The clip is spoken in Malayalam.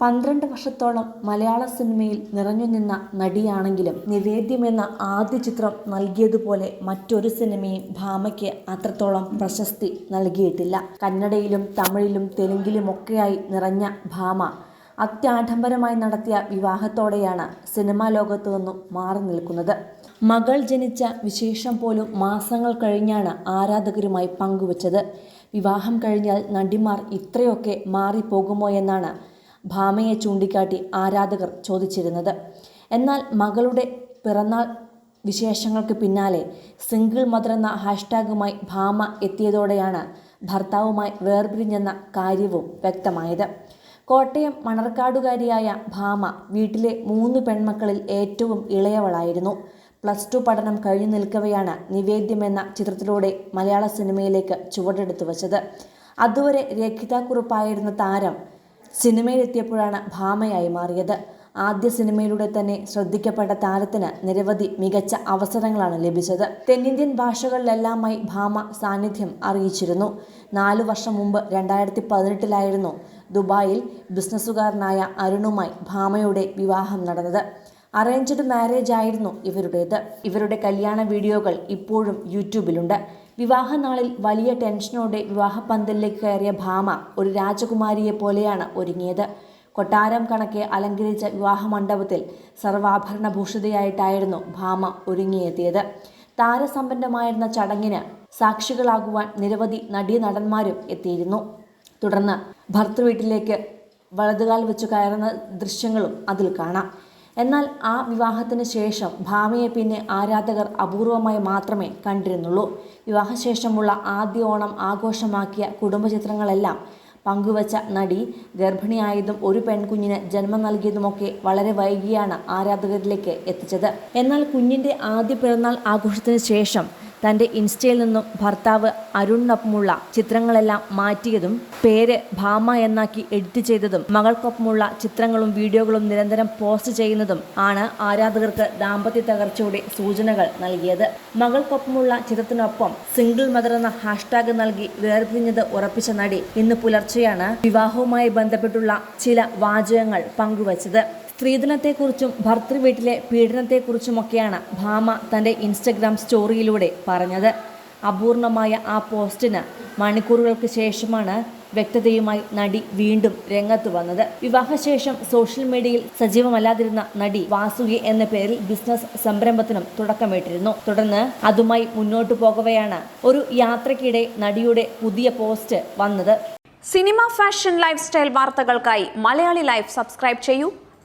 പന്ത്രണ്ട് വർഷത്തോളം മലയാള സിനിമയിൽ നിറഞ്ഞു നിന്ന നടിയാണെങ്കിലും നിവേദ്യം എന്ന ആദ്യ ചിത്രം നൽകിയതുപോലെ മറ്റൊരു സിനിമയും ഭാമയ്ക്ക് അത്രത്തോളം പ്രശസ്തി നൽകിയിട്ടില്ല. കന്നഡയിലും തമിഴിലും തെലുങ്കിലുമൊക്കെയായി നിറഞ്ഞ ഭാമ അത്യാഡംബരമായി നടത്തിയ വിവാഹത്തോടെയാണ് സിനിമാ ലോകത്തു നിന്നും മാറി നിൽക്കുന്നത്. മകൾ ജനിച്ച വിശേഷം പോലും മാസങ്ങൾ കഴിഞ്ഞാണ് ആരാധകരുമായി പങ്കുവച്ചത്. വിവാഹം കഴിഞ്ഞാൽ നടിമാർ ഇത്രയൊക്കെ മാറിപ്പോകുമോ എന്നാണ് ഭാമയെ ചൂണ്ടിക്കാട്ടി ആരാധകർ ചോദിച്ചിരുന്നത്. എന്നാൽ മകളുടെ പിറന്നാൾ വിശേഷങ്ങൾക്ക് പിന്നാലെ സിംഗിൾ മദർ എന്ന ഹാഷ്ടാഗുമായി ഭാമ എത്തിയതോടെയാണ് ഭർത്താവുമായി വേർപിരിഞ്ഞെന്ന കാര്യവും വ്യക്തമായത്. കോട്ടയം മണർക്കാടുകാരിയായ ഭാമ വീട്ടിലെ മൂന്ന് പെൺമക്കളിൽ ഏറ്റവും ഇളയവളായിരുന്നു. പ്ലസ് ടു പഠനം കഴിഞ്ഞു നിൽക്കവെയാണ് നിവേദ്യം എന്ന ചിത്രത്തിലൂടെ മലയാള സിനിമയിലേക്ക് ചുവടെടുത്തു വച്ചത്. അതുവരെ രക്ഷിതാക്കുറിപ്പായിരുന്ന താരം സിനിമയിലെത്തിയപ്പോഴാണ് ഭാമയായി മാറിയത്. ആദ്യ സിനിമയിലൂടെ തന്നെ ശ്രദ്ധിക്കപ്പെട്ട താരത്തിന് നിരവധി മികച്ച അവസരങ്ങളാണ് ലഭിച്ചത്. തെന്നിന്ത്യൻ ഭാഷകളിലെല്ലാമായി ഭാമ സാന്നിധ്യം അറിയിച്ചിരുന്നു. നാലു വർഷം മുമ്പ് രണ്ടായിരത്തി പതിനെട്ടിലായിരുന്നു ദുബായിൽ ബിസിനസ്സുകാരനായ അരുണുമായി ഭാമയുടെ വിവാഹം നടന്നത്. അറേഞ്ച്ഡ് മാരേജ് ആയിരുന്നു ഇവരുടേത്. ഇവരുടെ കല്യാണ വീഡിയോകൾ ഇപ്പോഴും യൂട്യൂബിലുണ്ട്. വിവാഹ നാളിൽ വലിയ ടെൻഷനോടെ വിവാഹപ്പന്തലിലേക്ക് കയറിയ ഭാമ ഒരു രാജകുമാരിയെ പോലെയാണ് ഒരുങ്ങിയത്. കൊട്ടാരം കണക്കെ അലങ്കരിച്ച വിവാഹ മണ്ഡപത്തിൽ സർവാഭരണഭൂഷിതയായിട്ടായിരുന്നു ഭാമ ഒരുങ്ങിയെത്തിയത്. താരസമ്പന്നമായിരുന്ന ചടങ്ങിന് സാക്ഷികളാകുവാൻ നിരവധി നടീനടന്മാരും എത്തിയിരുന്നു. തുടർന്ന് ഭർത്തൃവീട്ടിലേക്ക് വലതുകാൽ വെച്ച് കയറുന്ന ദൃശ്യങ്ങളും അതിൽ കാണാം. എന്നാൽ ആ വിവാഹത്തിന് ശേഷം ഭാവിയെ പിന്നെ ആരാധകർ അപൂർവമായി മാത്രമേ കണ്ടിരുന്നുള്ളൂ. വിവാഹശേഷമുള്ള ആദ്യ ഓണം ആഘോഷമാക്കിയ കുടുംബചിത്രങ്ങളെല്ലാം പങ്കുവച്ച നടി ഗർഭിണിയായതും ഒരു പെൺകുഞ്ഞിന് ജന്മം നൽകിയതുമൊക്കെ വളരെ വൈകിയാണ് ആരാധകരിലേക്ക് എത്തിച്ചത്. എന്നാൽ കുഞ്ഞിന്റെ ആദ്യ പിറന്നാൾ ആഘോഷത്തിന് ശേഷം തന്റെ ഇൻസ്റ്റയിൽ നിന്നും ഭർത്താവ് അരുണിനൊപ്പമുള്ള ചിത്രങ്ങളെല്ലാം മാറ്റിയതും പേര് ഭാമ എന്നാക്കി എഡിറ്റ് ചെയ്തതും മകൾക്കൊപ്പമുള്ള ചിത്രങ്ങളും വീഡിയോകളും നിരന്തരം പോസ്റ്റ് ചെയ്യുന്നതും ആണ് ആരാധകർക്ക് ദാമ്പത്യ തകർച്ചയുടെ സൂചനകൾ നൽകിയത്. മകൾക്കൊപ്പമുള്ള ചിത്രത്തിനൊപ്പം സിംഗിൾ മദർ എന്ന ഹാഷ്ടാഗ് നൽകി വേർപിരിഞ്ഞത് ഉറപ്പിച്ച നടി ഇന്ന് പുലർച്ചെയാണ് വിവാഹവുമായി ബന്ധപ്പെട്ടുള്ള ചില വാചകങ്ങൾ പങ്കുവച്ചത്. സ്ത്രീധനത്തെക്കുറിച്ചും ഭർത്തൃവീട്ടിലെ പീഡനത്തെക്കുറിച്ചുമൊക്കെയാണ് ഭാമ തന്റെ ഇൻസ്റ്റഗ്രാം സ്റ്റോറിയിലൂടെ പറഞ്ഞത്. അപൂർണമായ ആ പോസ്റ്റിന് മണിക്കൂറുകൾക്ക് ശേഷമാണ് വ്യക്തതയുമായി നടി വീണ്ടും രംഗത്ത് വന്നത്. വിവാഹശേഷം സോഷ്യൽ മീഡിയയിൽ സജീവമല്ലാതിരുന്ന നടി വാസുകി എന്ന പേരിൽ ബിസിനസ് സംരംഭത്തിനും തുടക്കമിട്ടിരുന്നു. തുടർന്ന് അതുമായി മുന്നോട്ടു പോകവെയാണ് ഒരു യാത്രയ്ക്കിടെ നടിയുടെ പുതിയ പോസ്റ്റ് വന്നത്. സിനിമ ഫാഷൻ ലൈഫ് സ്റ്റൈൽ വാർത്തകൾക്കായി മലയാളി ലൈഫ് സബ്സ്ക്രൈബ് ചെയ്യൂ.